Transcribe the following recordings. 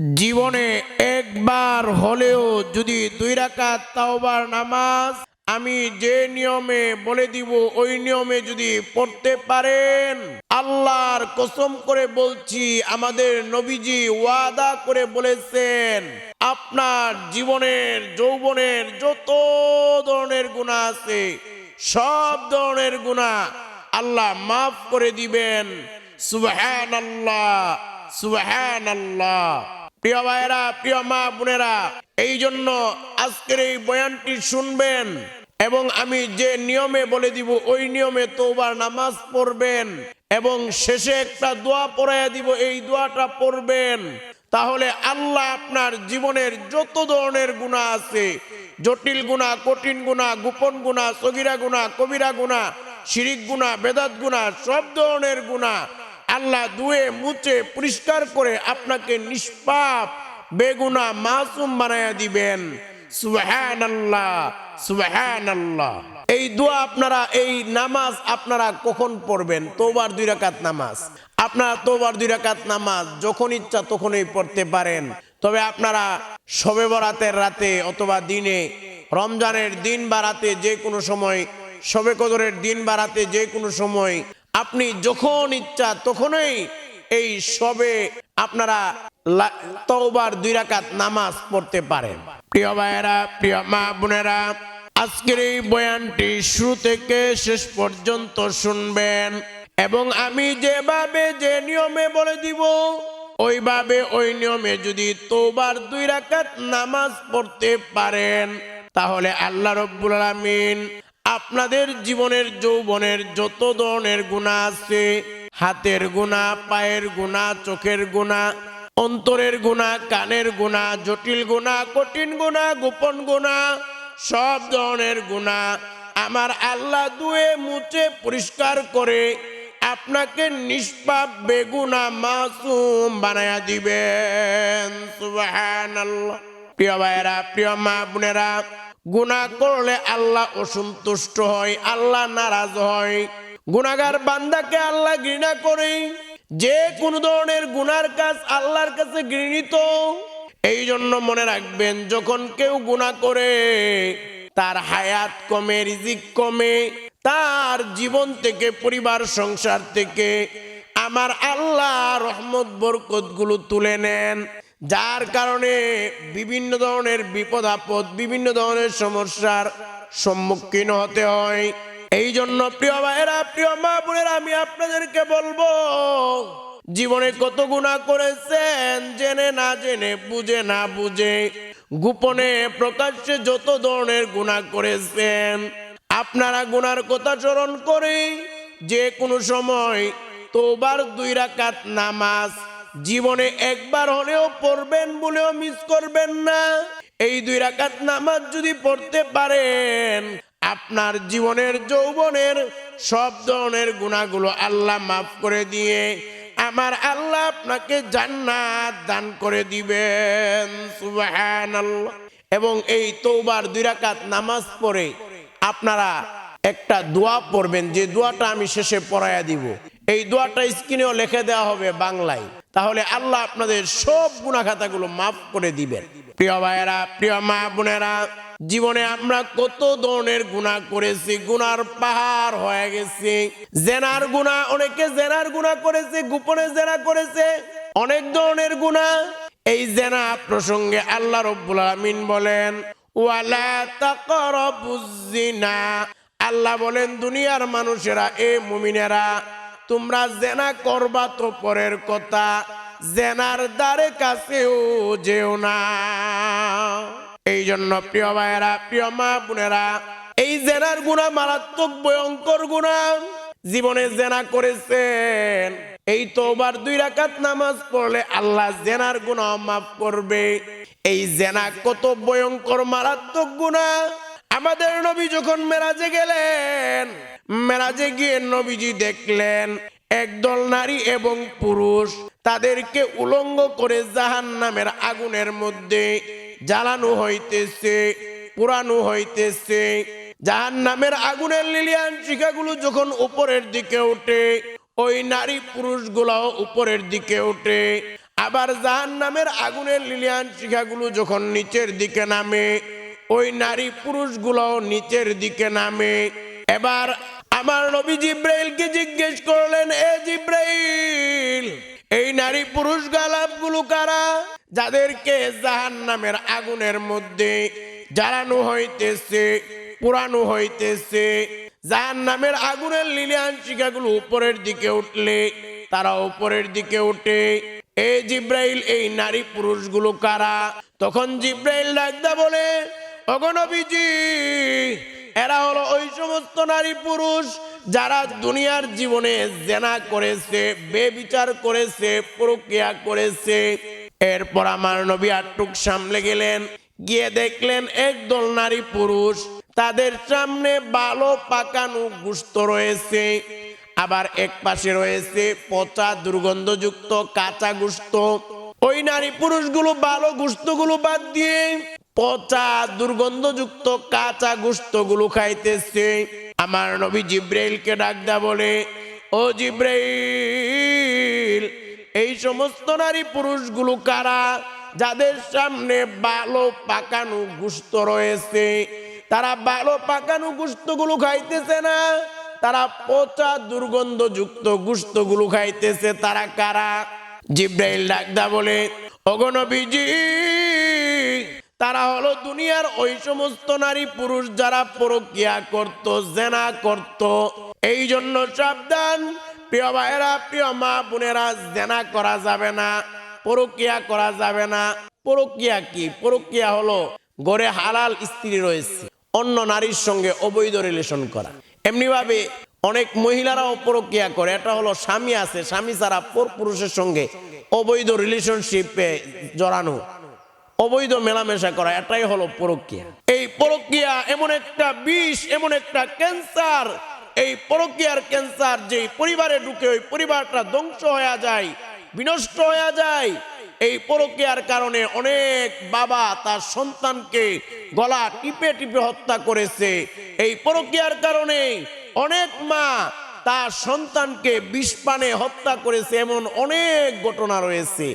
জীবনে একবার হলেও যদি দুই রাকাত তাওবার নামাজ আমি যে নিয়মে বলে দিব, ওই নিয়মে যদি পড়তে পারেন, আল্লাহর কসম করে বলছি, আমাদের নবীজি ওয়াদা করে বলেছেন, আপনার জীবনের, যৌবনের যত ধরনের গুণা আছে, সব ধরনের গুণা আল্লাহ মাফ করে দিবেন। সুবহান আল্লাহ সুবহান আল্লাহ প্রিয় ভাইয়েরা, প্রিয় মা বোনেরা এই জন্য আজকের এই বয়ানটি শুনবেন এবং আমি যে নিয়মে বলে দিব, ওই নিয়মে তোবার নামাজ পড়বেন এবং শেষে একটা দোয়া পড়াইয়া দিব, এই দোয়াটা পড়বেন। তাহলে আল্লাহ আপনার জীবনের যত ধরনের গুণা আছে, জটিল গুণা কঠিন গুণা গোপন গুণা সগিরা গুণা কবিরা গুণা শিরিক গুণা বেদাত গুণা সব ধরনের গুণা আল্লাহ দুয়ে মুছে পরিষ্কার করে আপনাকে নিষ্পাপ, বেগুনা মাসুম বানায়া দিবেন। সুবহান আল্লাহ সুবহান আল্লাহ এই দোয়া আপনারা, এই নামাজ আপনারা কখন পড়বেন? তোবার দুই রাকাত নামাজ। আপনারা তোবার দুই রাকাত নামাজ যখন ইচ্ছা তখনই পড়তে পারেন। তবে আপনারা শবে বরাতের রাতে অথবা দিনে, রমজানের দিন বা রাতে যে কোনো সময়, শবে কদরের দিন বা রাতে যে কোনো সময় আপনি যখন ইচ্ছা তখনই এই সবে আপনারা তওবার দুই রাকাত নামাজ পড়তে পারেন। প্রিয় ভাইয়েরা, প্রিয় মা বোনেরা, আজকের এই বয়ানটি শুরু থেকে শেষ পর্যন্ত শুনবেন এবং আমি যেভাবে যে নিয়মে বলে দিব, ওইভাবে ওই নিয়মে যদি তোবার দুই রাকাত নামাজ পড়তে পারেন, তাহলে আল্লাহ রব্বুল আলামিন আপনাদের জীবনের যৌবনের যত ধরনের গুণা আছে, হাতের গুণা, পায়ের গুণা, চোখের গুণা, অন্তরের গুণা, কানের গুণা, জটিল গুণা, কঠিন গুণা, গোপন গুণা, সব ধরনের গুণা আমার আল্লাহ দুয়ে মুছে পরিষ্কার করে আপনাকে নিষ্পাপ, বেগুনা, মাসুম বানায়া দিবেন। সুবহানাল্লাহ। প্রিয় ভাইয়েরা, প্রিয় মা বোনেরা গুনাহ করলে আল্লাহ অসন্তুষ্ট হয়, আল্লাহ নারাজ হয়। গুনাগার বান্দাকে আল্লাহ ঘৃণা করে। যে কোন ধরনের গুনার কাজ আল্লাহর কাছে ঘৃণিত। এই জন্য মনে রাখবেন, যখন কেউ গুনাহ করে, তার হায়াত কমে, রিজিক কমে, তার জীবন থেকে, পরিবার, সংসার থেকে, আমার আল্লাহ রহমত বরকতগুলো তুলে নেন। যার কারণে বিভিন্ন ধরনের বিপদ, আপদ, বিভিন্ন ধরনের সমস্যার সম্মুখীন হতে হয়। এই জন্য প্রিয় ভাইয়েরা, প্রিয় মা বোনেরা, আমি আপনাদেরকে বলব, জীবনে কত গুণা করেছেন, জেনে না জেনে, বুঝে না বুঝে, গোপনে প্রকাশ্যে যত ধরনের গুণা করেছেন, আপনারা গুনার কথা স্মরণ করে যে কোনো সময় তোবার দুই রাকাত নামাজ জীবনে একবার হলেও পড়বেন বলেও মিস করবেন না। এই দুই রাকাত নামাজ যদি পড়তে পারেন, আপনার জীবনের যৌবনের সব ধরনের গুণাগুলো আল্লাহ মাফ করে দিয়ে আমার আল্লাহ আপনাকে জান্নাত দান করে দিবেন। সুবহানাল্লাহ। এবং এই তৌবার দুই রাকাত নামাজ পড়ে আপনারা একটা দোয়া পড়বেন, যে দোয়াটা আমি শেষে পড়াইয়া দিব। এই দোয়াটা স্ক্রিনেও লিখে দেওয়া হবে বাংলায়। তাহলে আল্লাহ আপনাদের সব গুণাখাতাগুলো মাফ করে দিবেন। প্রিয় ভাইয়েরা, প্রিয় মা বোনেরা, জীবনে আমরা কত ধরনের গুণা করেছি, গুনার পাহাড় হয়ে গেছে। জেনার গুণা অনেকে জেনার গুণা করেছে, গোপনে জেনা করেছে। অনেক ধরনের গুণা এই জেনা প্রসঙ্গে আল্লাহ রব্বুল আলামিন বলেন, ওয়ালা তাকরাবুজ জিনা। আল্লাহ বলেন, দুনিয়ার মানুষেরা, এ মুমিনেরা তোমরা জেনা করবা তো পরের কথা, জেনার দ্বারে কাছেও যেও না। এই জন্য প্রিয় ভাইয়েরা, প্রিয় মা বোনেরা, এই জেনার গুণা মারাত্মক ভয়ঙ্কর গুণা। জীবনে জেনা করেছেন, এই তোবার দুই রাকাত নামাজ পড়লে আল্লাহ জেনার গুণা মাফ করবে। এই জেনা কত ভয়ঙ্কর, মারাত্মক গুণা। আমাদের নবী যখন মেরাজে গেলেন, মেরাজে গিয়ে নবীজি দেখলেন, একদল নারী এবং পুরুষ তাদেরকে উলঙ্গ করে জাহান নামের আগুনের মধ্যে জ্বালানো হইতেছে পুরানো হইতেছে। জাহান নামের আগুনের লিলিয়ান শিখাগুলো যখন উপরের দিকে ওঠে, ওই নারী পুরুষগুলাও উপরের দিকে ওঠে। আবার জাহান নামের আগুনের লিলিয়ান শিখাগুলো যখন নিচের দিকে নামে ওই নারী পুরুষগুলো নিচের দিকে নামে। এবার আমার নবী জিব্রাইলকে জিজ্ঞেস করলেন, এ জিব্রাইল, এই নারী পুরুষ গালাপগুলো কারা? যাদেরকে জাহান নামের আগুনের মধ্যে জ্বালানো হইতেছে পুরানো হইতেছে। জাহান নামের আগুনের লিলিয়ান শিখাগুলো উপরের দিকে উঠলে, তারা উপরের দিকে উঠে, এ জিব্রাইল, এই নারী পুরুষগুলো কারা? তখন জিব্রাইল ডাকদা বলে অগণবীজি এরা হলো ওই সমস্ত নারী পুরুষ যারা দুনিয়ার জীবনে জেনা করেছে, বেবিচার করেছে, প্রক্রিয়া করেছে। এরপর আমার নবী আটটুক সামলে গেলেন, গিয়ে দেখলেন একদল নারী পুরুষ তাদের সামনে বালো পাকানো গুস্ত রয়েছে, আবার এক পাশে রয়েছে পচা দুর্গন্ধযুক্ত কাঁচা গুস্ত। ওই নারী পুরুষগুলো ভালো গুস্তগুলো বাদ দিয়ে পচা দুর্গন্ধযুক্ত কাঁচা গুস্তগুলো খাইতেছে। আমার নবী জিব্রাইলকে ডাকদা বলে, ও জিব্রাইল, এই সমস্ত নারী পুরুষগুলো কারা? যাদের সামনে ভালো পাকানো গুস্ত রয়েছে, তারা ভালো পাকানো গুস্তগুলো খাইতেছে না? তারা পচা দুর্গন্ধযুক্ত গুস্তগুলো খাইতেছে, তারা কারা? জিব্রাইল ডাকদা বলে অগণবীজি তারা হলো দুনিয়ার ওই সমস্ত নারী পুরুষ যারা প্রক্রিয়া করত, জেনা করত। এই জন্য সাবধান। প্রিয় ভাইয়েরা, প্রিয় মা বোনেরা, জেনা করা যাবে না, প্রক্রিয়া করা যাবে না। প্রক্রিয়া কি? প্রক্রিয়া হলো গড়ে হালাল স্ত্রী রয়েছে, অন্য নারীর সঙ্গে অবৈধ রিলেশন করা। এমনি ভাবে অনেক মহিলারাও প্রক্রিয়া করে। এটা হলো স্বামী আছে, স্বামী ছাড়া পর পুরুষের সঙ্গে অবৈধ রিলেশনশিপে জড়ানো। অবৈধ মেলামেশা করা, এটাই হলো প্রক্রিয়া এই প্রক্রিয়া এমন একটা বিষ, এমন একটা ক্যান্সার। এই প্রক্রিয়ার ক্যান্সার যে পরিবারে ঢুকে, ওই পরিবারটা ধ্বংস হয়ে যায়, বিনষ্ট হয়ে যায়। এই প্রক্রিয়ার কারণে অনেক বাবা তার সন্তানকে গলা টিপে টিপে হত্যা করেছে। এই প্রক্রিয়ার কারণে অনেক মা তার সন্তানকে বিষ পানে হত্যা করেছে, এমন অনেক ঘটনা রয়েছে।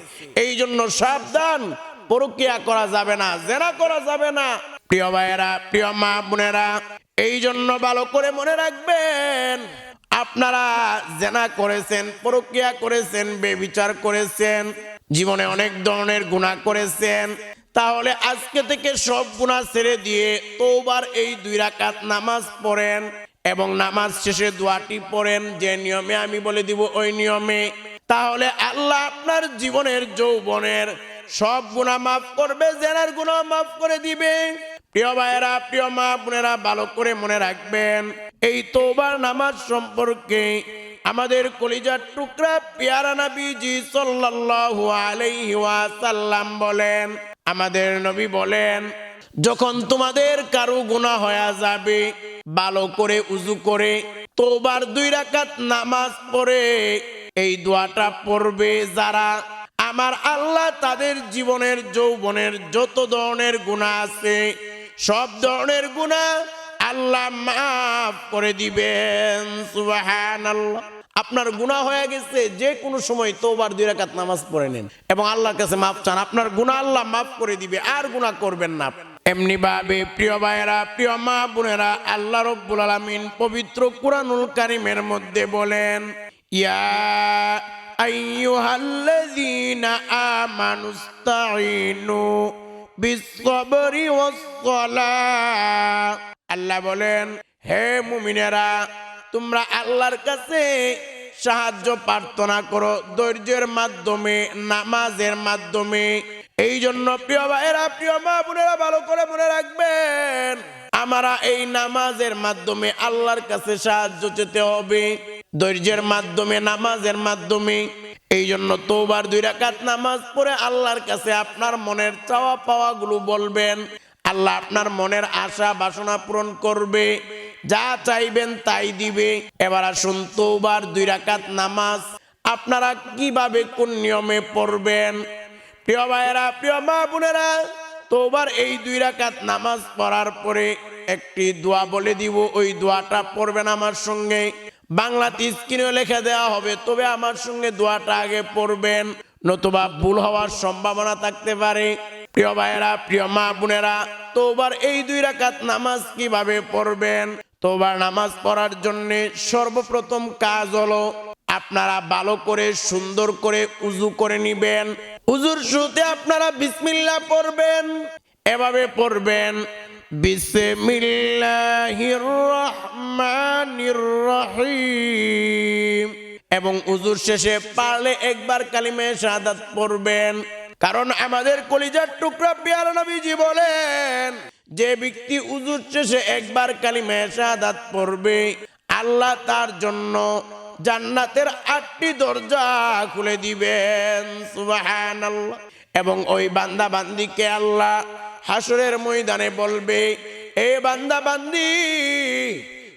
এই জন্য সাবধান প্রক্রিয়া করা যাবে না জেরা করা যাবে না। প্রিয় ভাইয়েরা, প্রিয় মা বোনেরা, এই জন্য ভালো করে মনে রাখবেন, আপনারা জেনা করেছেন প্রক্রিয়া করেছেন, বেবিচার করেছেন, জীবনে অনেক ধরনের গুণা করেছেন, তাহলে আজকে থেকে সব গুণা ছেড়ে দিয়ে তোবার এই দুই রাকাত নামাজ পড়েন এবং নামাজ শেষে দোয়াটি পড়েন, যে নিয়মে আমি বলে দিব ওই নিয়মে। তাহলে আল্লাহ আপনার জীবনের যৌবনের সব গুণা মাফ করবে, জেনার গুণা মাফ করে দিবে। প্রিয় ভাইয়েরা, প্রিয় মা বোনেরা, ভালো করে মনে রাখবেন, এই তোবার নামাজ সম্পর্কে আমাদের কলিজার টুকরা পিয়ারা নবীজি ওয়াসাল্লাম বলেন, আমাদের নবী বলেন, যখন তোমাদের কারও গুণা হয়ে যাবে, ভালো করে উজু করে তোবার দুই রাকাত নামাজ পড়ে, এই দোয়াটা পড়বে যারা আমার আল্লাহ তাদের জীবনের, যৌবনের যত ধরনের গুণা আছে, সব ধরনের গুণা আল্লাহ মাফ করে দিবেন। সুবহানাল্লাহ। আপনার গুনাহ হয়ে গেছে, যে কোনো সময় তোবার দুই রাকাত নামাজ পড়ে নেন এবং আল্লাহর কাছে মাফ চান। আপনার গুনাহ আল্লাহ মাফ করে দিবে, আর গুনাহ করবেন না। এমনি ভাবে প্রিয় ভাইয়েরা, প্রিয় মা বোনেরা, আল্লাহ রব্বুল আলামিন পবিত্র কুরআনুল কারীমের মধ্যে বলেন, ইয়া আইয়ুহাল্লাযীনা আমানুস্তাঈনু বিসসবরি ওয়াসসালাহ আল্লাহ বলেন, হে মুমিনেরা, তোমরা আল্লাহর কাছে সাহায্য প্রার্থনা করো ধৈর্যের মাধ্যমে, নামাজের মাধ্যমে। এই জন্য প্রিয় ভাইয়েরা, প্রিয় মা বোনেরা, ভালো করে মনে রাখবেন, আমরা এই নামাজের মাধ্যমে আল্লাহর কাছে সাহায্য চেতে হবে। ধৈর্যের মাধ্যমে, নামাজের মাধ্যমে। এই জন্য তোবার দুই রাকাত নামাজ পড়ে আল্লাহর কাছে আপনার মনের চাওয়া পাওয়া গুলো বলবেন। আল্লাহ আপনার মনের আশা, বাসনা পূরণ করবে। যা চাইবেন তাই দিবে। এবার আসুন তোবার দুই রাকাত নামাজ। আপনারা কীভাবে কোন নিয়মে পড়বেন? প্রিয় ভাইয়েরা, প্রিয় মা বোনেরা তোবার এই দুই রাকাত নামাজ পড়ার পরে একটি দোয়া বলে দিব। ওই দোয়াটা পড়বেন আমার সঙ্গে। বাংলাতে স্ক্রিনেও লিখে দেওয়া হবে, তবে আমার সঙ্গে দোয়াটা আগে পড়বেন, নতুবা ভুল হওয়ার সম্ভাবনা থাকতে পারে। প্রিয় ভাইয়েরা, প্রিয় মা বোনেরা তোবার এই দুই রাকাত নামাজ কীভাবে পড়বেন? তোবার নামাজ পড়ার জন্য সর্বপ্রথম কাজ হলো, আপনারা ভালো করে, সুন্দর করে উজু করে নিবেন। উজুর শুতে আপনারা বিসমিল্লাহ পড়বেন, এভাবে পড়বেন। বিসমিল্লাহির রহমানির রহিম। এবং উজুর শেষে পারলে একবার কালিমে শাহাদাত পড়বেন। কারণ আমাদের কলিজার টুকরা পেয়ার নবীজি বলেন, যে ব্যক্তি উজুর শেষে একবার কালিমে শাহাদাত পড়বে, আল্লাহ তার জন্য জান্নাতের আটটি দরজা খুলে দিবেন। সুবহানাল্লাহ। এবং ওই বান্দা বান্দিকে আল্লাহ হাসরের ময়দানে বলবে, এ বান্দা, বান্দি,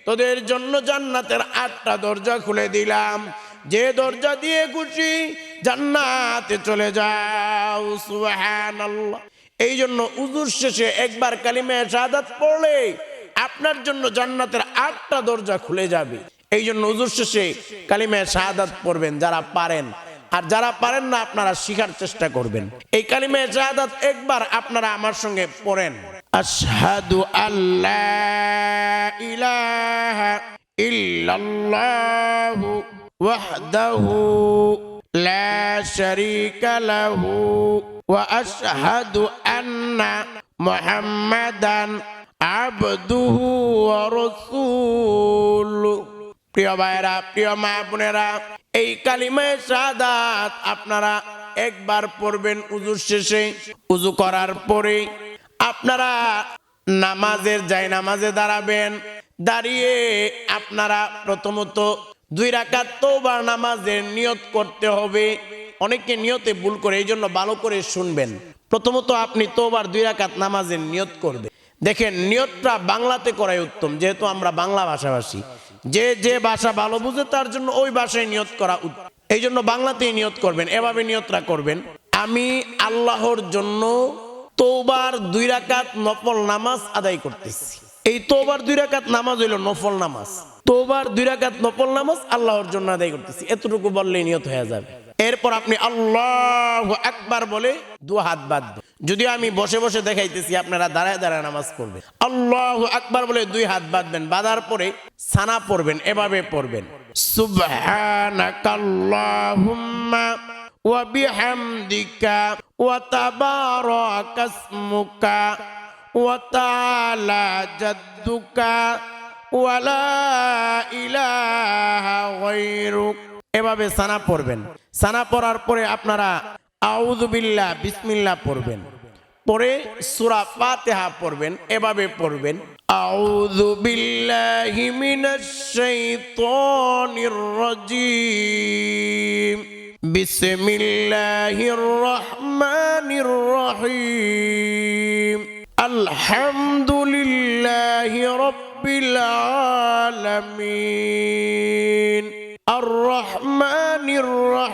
তোদের জন্য জান্নাতের আটটা দরজা খুলে দিলাম। যে দরজা দিয়ে খুশি, জান্নাতে চলে যাও। সুবহানাল্লাহ। এই জন্য উজুর শেষে একবার কালিমে শাহাদাত পড়লে আপনার জন্য জান্নাতের আটটা দরজা খুলে যাবে। এই জন্য উজুর শেষে কালিমে শাহাদাত পড়বেন যারা পারেন। আর যারা পারেন না, আপনারা শিখার চেষ্টা করবেন। এই কালিমে শাহাদাত একবার আপনারা আমার সঙ্গে পড়েন। আশহাদু আল্লাহ ইলাহা ইল্লাল্লাহু ওয়াহদাহু লা শারীকা লাহু ওয়া আশহাদু আন্না মুহাম্মাদান আবদুহু ওয়া রাসূলুহু। প্রিয় ভাইরা প্রিয় মা বোনেরা, এই কালিমায় সাদাত আপনারা একবার পড়বেন উজুর শেষে। উজু করার পরে আপনারা নামাজের যাই নামাজে দাঁড়াবেন, দাঁড়িয়ে আপনারা প্রথমত দুই রাকাত তোবার নামাজের নিয়ত করতে হবে। অনেকে নিয়তে ভুল করে, এই জন্য ভালো করে শুনবেন। প্রথমত আপনি তোবার দুই রাকাত নামাজের নিয়ত করবেন। দেখেন, নিয়তটা বাংলাতে করাই উত্তম, যেহেতু আমরা বাংলা ভাষাভাষী। যে যে ভাষা ভালো বুঝে তার জন্য ওই ভাষায় নিয়ত করা এই জন্য বাংলাতেই নিয়ত করবেন, এভাবে নিয়তরা করবেন। আমি আল্লাহর জন্য তোবার দুই রাকাত নফল নামাজ আদায় করতেছি। এই তোবার দুই রাকাত নামাজ হইল নফল নামাজ। তোবার দুই রাকাত নফল নামাজ আল্লাহর জন্য আদায় করতেছি। এতটুকু বললেই নিয়ত হয়ে যাবে। এরপর আপনি আল্লাহ একবার বলে দু হাত বাদ দেন। যদিও আমি বসে বসে দেখাইতেছি, আপনারা দাঁড়ায় দাঁড়ায় নামাজ পড়বেন। আল্লাহ একবার বলে দুই হাত বাঁধবেন বাঁধার পরে সানা পড়বেন, এভাবে পড়বেন। ওয়া বিহামদিকা ইলাহা গায়রুক। এভাবে সানা পড়বেন। সানা পড়ার পরে আপনারা আউজুবিল্লা বিসমিল্লা পড়বেন। পরে সুরা ফাতেহা পড়বেন, এভাবে পড়বেন। আউযু বিল্লাহি মিনাশ শাইতানির রাজীম। বিসমিল্লাহির রহমানির রহিম। আলহামদুলিল্লাহি রাব্বিল আলামিন।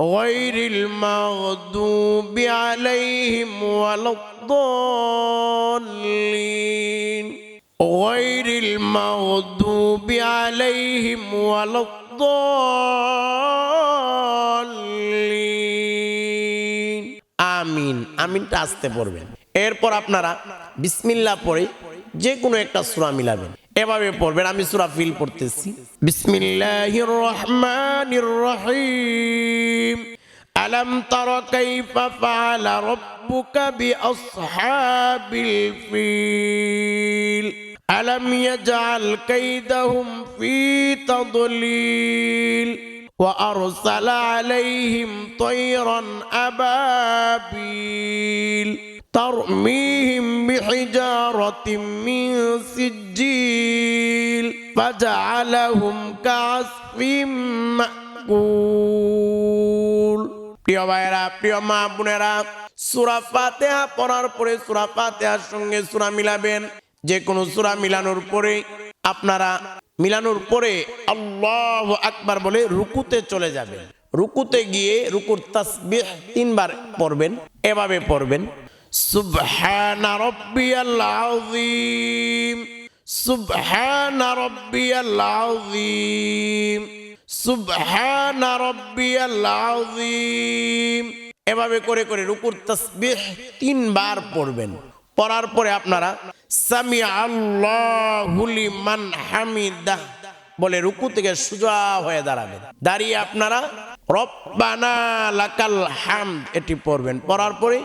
غير المغضوب عليهم ولا الضالين غير المغضوب عليهم ولا الضالين আমিন আমিনটা আসতে পড়বেন এরপর আপনারা বিসমিল্লাহ পড়ে যে কোনো একটা সূরা মিলাবেন এভাবে পড়বেন আমি সূরা ফিল পড়তেছি বিসমিল্লাহির রহমানির রহিম ألم تر كيف فعل ربك بأصحاب الفيل ألم يجعل كيدهم في تضليل وأرسل عليهم طيرا أبابيل ترميهم بحجارة من سجيل فجعلهم كعصف مأكول প্রিয় ভাইয়েরা প্রিয় মা বোনেরা সুরা ফাতেহা পড়ার পরে সুরা ফাতেহার সঙ্গে সুরা মিলাবেন যে কোনো সুরা মিলানোর পরে আপনারা মিলানোর পরে আল্লাহ আকবার বলে রুকুতে চলে যাবেন রুকুতে গিয়ে রুকুর তাসবিহ তিনবার পড়বেন এভাবে পড়বেন সুবহানা রাব্বিয়াল আযীম, সুবহানা রাব্বিয়াল আযীম, সুবহানা রাব্বিয়াল আযীম। এভাবে করে করে রুকুর তাসবিহ তিনবার পড়বেন। পড়ার পরে আপনারা সামি আল্লাহু লিমান হামিদাহ বলে রুকু থেকে সুজা হয়ে দাঁড়াবেন। দাঁড়িয়ে আপনারা রব্বানা লাকাল হামদ এটি পড়বেন। পড়ার পরে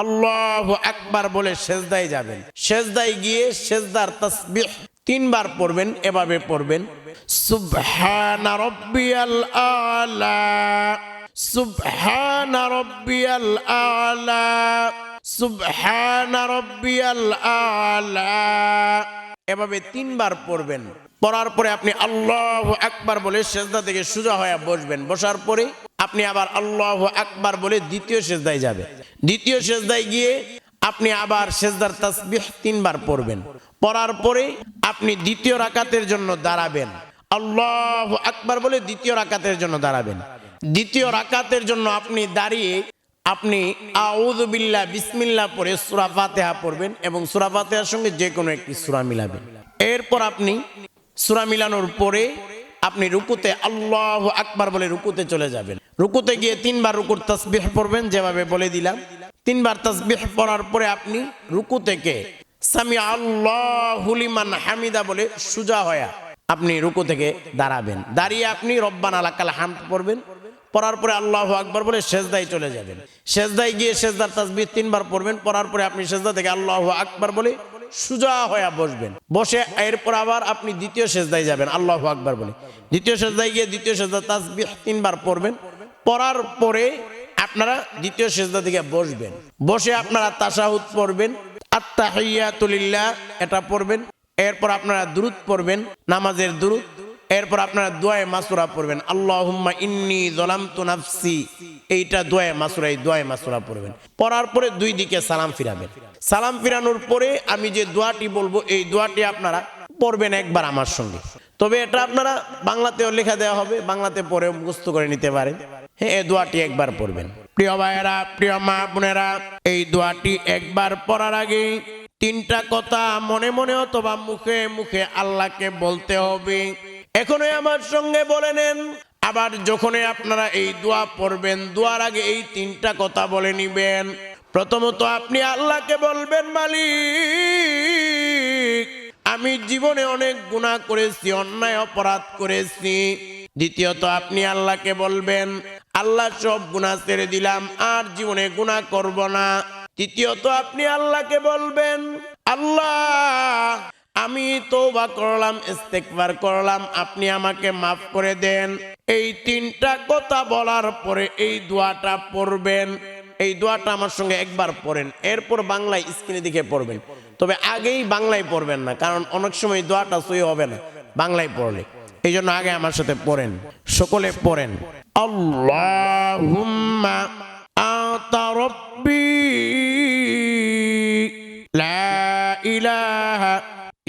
আল্লাহ আকবার বলে সেজদায় যাবেন। সেজদায় গিয়ে সেজদার তাসবিহ তিনবার পড়বেন, এভাবে পড়বেন। সুবহানা রাব্বিয়াল আলা, সুবহানা রাব্বিয়াল আলা, সুবহানা রাব্বিয়াল আলা। এভাবে তিনবার পড়বেন। পড়ার পরে আপনি আল্লাহ একবার বলে সেজদা থেকে সোজা হয়ে বসবেন। বসার পরে আপনি আবার আল্লাহ আকবার বলে দ্বিতীয় সেজদায় যাবেন দ্বিতীয় সেজদায় গিয়ে আপনি আবার সেজদার তাসবিহ তিনবার পড়বেন। পড়ার পরে আপনি দ্বিতীয় রাকাতের জন্য দাঁড়াবেন। আল্লাহ আকবার বলে দ্বিতীয় রাকাতের জন্য দাঁড়াবেন। দ্বিতীয় রাকাতের জন্য আপনি দাঁড়িয়ে আপনি আউযুবিল্লাহ বিসমিল্লাহ পরে সূরা ফাতিহা পড়বেন এবং সূরা ফাতিহার সঙ্গে যে কোনো একটি সুরা মিলাবেন। এরপর আপনি সুরা মিলানোর পরে আপনি রুকুতে আল্লাহ আকবার বলে রুকুতে চলে যাবেন। রুকুতে গিয়ে তিনবার রুকুর তাসবিহ পড়বেন, যেভাবে বলে দিলাম। তিনবার তাসবিহ পড়ার পরে আপনি রুকু থেকে সামি আল্লাহ লিমান হামিদা বলে সুজা হয়া আপনি রুকু থেকে দাঁড়াবেন। দাঁড়িয়ে আপনি রব্বান আলাকাল হামদ পড়বেন। পড়ার পরে আল্লাহ আকবার বলে সেজদায় চলে যাবেন। সেজদায় গিয়ে সেজদার তাসবিহ তিনবার পড়বেন। পড়ার পরে আপনি সেজদা থেকে আল্লাহ আকবার বলে সুজা হয়ে বসবেন। বসে এরপর আবার আপনি দ্বিতীয় সেজদায় যাবেন। আল্লাহ আকবার বলে। দ্বিতীয় সেজদায় গিয়ে দ্বিতীয় সেজদা তাসবিহ তিনবার পড়বেন। পড়ার পরে আপনারা দ্বিতীয় সেজদা থেকে বসবেন। বসে আপনারা তাসাহুদ পড়বেন। আত্মা তুলিল্লা এটা পড়বেন। এরপর আপনারা দ্রুত পড়বেন। নামাজের দুরুদ। এরপর আপনারা দোয়ায় মাসুরা পড়বেন। আল্লাহুম্মা ইন্নি যলামতু নাফসি। এইটা দোয়ায় মাসুরা, এই দোয়ায় মাসুরা পড়বেন। পড়ার পরে দুই দিকে সালাম ফিরাবেন। সালাম ফিরানোর পরে আমি যে দোয়াটি বলব, এই দোয়াটি আপনারা পড়বেন একবার আমার সঙ্গে। তবে এটা আপনারা বাংলাতেও লেখা দেওয়া হবে, বাংলাতে পড়ে মুখস্থ করে নিতে পারেন। হ্যাঁ এই দোয়াটি একবার পড়বেন। প্রিয় ভাইয়েরা, প্রিয় মা বোনেরা, এই দোয়াটি একবার পড়ার আগে তিনটা কথা মনে মনে অথবা মুখে মুখে আল্লাহকে বলতে হবে। এখনই আমার সঙ্গে বলে নেন। আবার যখনই আপনারা এই দোয়া পড়বেন, দোয়ার আগে এই তিনটা কথা বলে নিবেন। প্রথমত, আপনি আল্লাহকে বলবেন, মালিক, আমি জীবনে অনেক গুনাহ করেছি, অন্যায় অপরাধ করেছি। দ্বিতীয়ত, আপনি আল্লাহকে বলবেন, আল্লাহ সব গুনাহ ছেড়ে দিলাম, আর জীবনে গুনাহ করব না। তৃতীয়ত, আপনি আল্লাহকে বলবেন, আল্লাহ আমি তওবা করলাম ইস্তেকবার করলাম, আপনি আমাকে মাফ করে দেন। এই তিনটা কথা বলার পরে এই দোয়াটা পড়বেন। এই দোয়াটা আমার সঙ্গে একবার পড়েন, এরপর বাংলায় স্ক্রিনে দিকে পড়বেন। তবে আগেই বাংলায় পড়বেন না, কারণ অনেক সময় দোয়াটা সই হবে না, বাংলায় পড়লে। এই জন্য আগে আমার সাথে পড়েন, সকলে পড়েন। রব্বি লা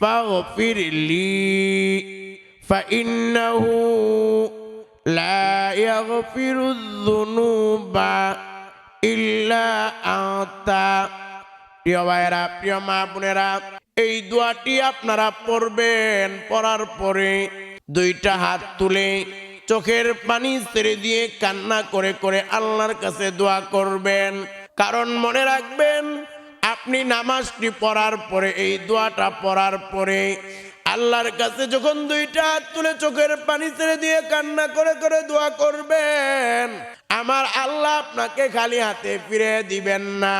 ফাগফির লি ফাইন্নাহু লা ইয়াগফিরু যুনুবা ইল্লা আনতা প্রিয় ভাইয়েরা, প্রিয় মা বোনেরা, এই দোয়াটি আপনারা পড়বেন, পড়ার পরে দুইটা হাত তুলে চোখের পানি ছেড়ে দিয়ে কান্না করে করে আল্লাহর কাছে দোয়া করবেন। কারণ মনে রাখবেন আপনি নামাজটি পড়ার পরে, এই দোয়াটা পড়ার পরে, আল্লাহর কাছে যখন দুইটা হাত তুলে চোখের পানি ছেড়ে দিয়ে কান্না করে করে দোয়া করবেন, আমার আল্লাহ আপনাকে খালি হাতে ফিরে দিবেন না।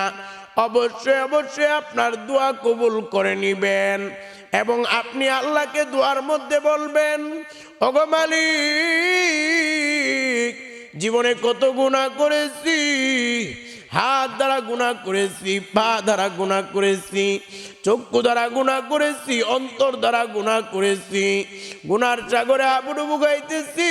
অবশ্যই অবশ্যই আপনার দোয়া কবুল করে নিবেন এবং আপনি আল্লাহকে দোয়ার মধ্যে বলবেন অগমালিক জীবনে কত গুণা করেছি হাত দ্বারা গুণা করেছি, পা দ্বারা গুণা করেছি, চক্ষু দ্বারা গুণা করেছি, অন্তর দ্বারা গুণা করেছি। গুনার সাগরে আবুডুবু গাইতেছি।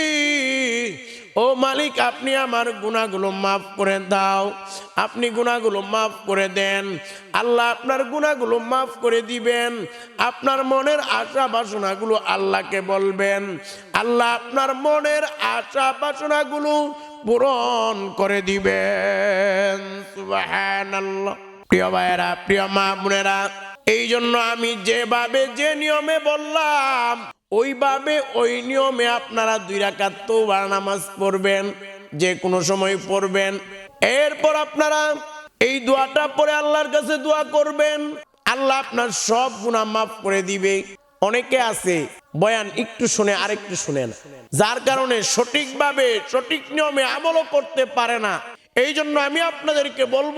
ও মালিক, আপনি আমার গুণাগুলো মাফ করে দাও। আপনি গুণাগুলো মাফ করে দেন। আল্লাহ আপনার গুণাগুলো মাফ করে দিবেন। আপনার মনের আশা বাসনাগুলো আল্লাহকে বলবেন। আল্লাহ আপনার মনের আশা বাসনাগুলো পূরণ করে দিবেন। প্রিয় ভাইয়েরা, প্রিয় মা বোনেরা এই জন্য আমি যেভাবে যে নিয়মে বললাম, ওইভাবে ওই নিয়মে আপনারা দুই রাকাত তওবার নামাজ পড়বেন, যে কোনো সময় পড়বেন। এরপর আপনারা এই দোয়াটা পরে আল্লাহর কাছে দোয়া করবেন। আল্লাহ আপনার সব গুনাহ মাফ করে দিবে। অনেকে আছে, বয়ান একটু শুনে আরেকটু না যার কারণে সঠিকভাবে, সঠিক নিয়মে আমলও করতে পারে না। এই জন্য আমি আপনাদেরকে বলব,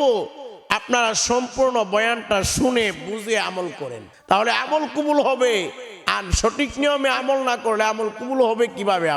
আপনারা সম্পূর্ণ বয়ানটা শুনে, বুঝে আমল করেন। তাহলে আমল কুবুল হবে। আর সঠিক নিয়মে আমল না করলে আমল কুবুল হবে কীভাবে?